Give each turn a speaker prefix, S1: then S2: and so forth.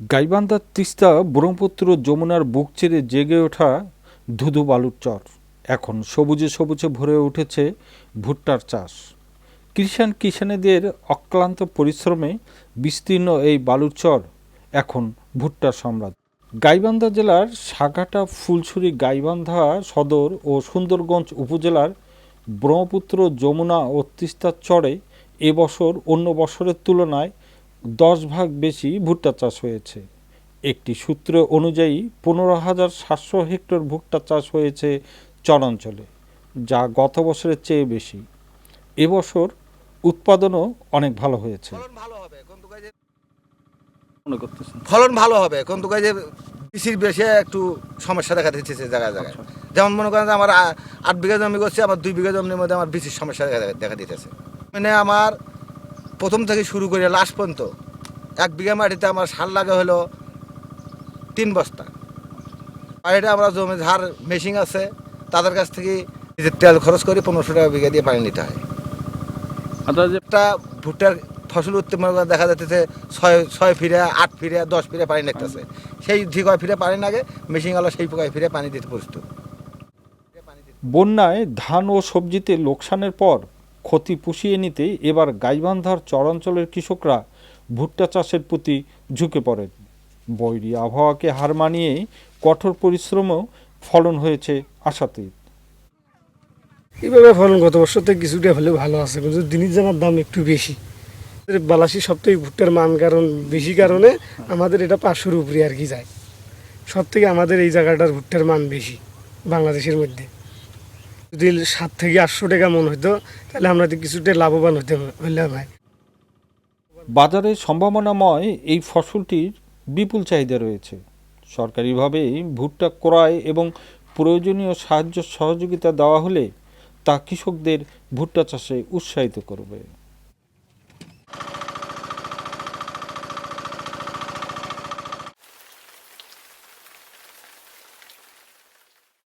S1: গাইবান্ধার তিস্তা ব্রহ্মপুত্র যমুনার বুক চিরে জেগে ওঠা ধুধু বালুর চর। এখন সবুজে সবুজে ভরে উঠেছে ভুট্টার চাষ। কৃষাণ কিষানেদের অক্লান্ত পরিশ্রমে বিস্তীর্ণ এই বালুর চর এখন ভুট্টার সম্রাট গাইবান্ধা জেলার সাগাটা, ফুলছড়ি, গাইবান্ধা সদর ও সুন্দরগঞ্জ উপজেলার ব্রহ্মপুত্র, যমুনা ও তিস্তার চরে এবছর অন্য বছরের তুলনায় দশ ভাগ বেশি ভুট্টা চাষ হয়েছে। একটি সূত্র অনুযায়ী পনেরো হাজার সাতশো হেক্টর ভুট্টা চাষ হয়েছে চরাঞ্চলে যা গত বছরের চেয়ে বেশি। এবছর উৎপাদনও অনেক ভালো হয়েছে।
S2: ফলন ভালো হবে কিন্তু কাজে ফলন ভালো হবে কিন্তু কাজে কৃষির বেশি একটু সমস্যা দেখা দিচ্ছে জায়গায় জায়গায়। যেমন মনে করেন যে আমার আট বিঘা জমি করছি আমার দুই বিঘা জমির মধ্যে আমার বেশি সমস্যা দেখা দেখা দিতেছে। মানে আমার প্রথম থেকে শুরু করে লাস্ট পর্যন্ত। এক বিঘা মাটিতে আমার সার লাগে হলো তিন বস্তা। আর এটা আমরা জমি ধার মেশিন আছে তাদের কাছ থেকে নিজের তেল খরচ করে পনেরোশো টাকা বিঘা দিয়ে পানি নিতে হয়।
S1: আপনারা যে
S2: একটা ভুট্টার ফসল করে দেখা যাচ্ছে ছয় ছয় ফিরে আট ফিরে দশ ফিরে পানি লাগতেছে সেই যে কয় ফিরে পানি লাগে মেশিনওয়ালা সেই পোকায় ফিরে পানি দিতে প্রস্তুত।
S1: বন্যায় ধান ও সবজিতে লোকসানের পর ক্ষতি পুষিয়ে নিতে এবার গাইবান্ধার চরাঞ্চলের কৃষকরা ভুট্টা চাষের প্রতি ঝুঁকে পড়েন। বৈরী আবহাওয়াকে হার মানিয়ে কঠোর পরিশ্রমেও ফলন হয়েছে আশাতীত
S3: এইভাবে ফলন? গত বছর থেকে কিছুটা হলেও ভালো আছে, কিন্তু দিনের জানার দাম একটু বেশি। বালাসি থেকে ভুট্টার মান কারণ, বেশি কারণে আমাদের এটা পাঁচশোর উপরে আর কি যায়। সব থেকে আমাদের এই জায়গাটার ভুট্টার মান বেশি, বাংলাদেশের মধ্যে। যদি সাত থেকে আটশো টাকা মন হইতো, তাহলে আমরা কিছুটা লাভবান হইতে হইলে ভাই।
S1: বাজারে সম্ভাবনাময় এই ফসলটির বিপুল চাহিদা রয়েছে। সরকারিভাবে ভুট্টা ক্রয় এবং প্রয়োজনীয় সাহায্য সহযোগিতা দেওয়া হলে তা কৃষকদের ভুট্টা চাষে উৎসাহিত করবে।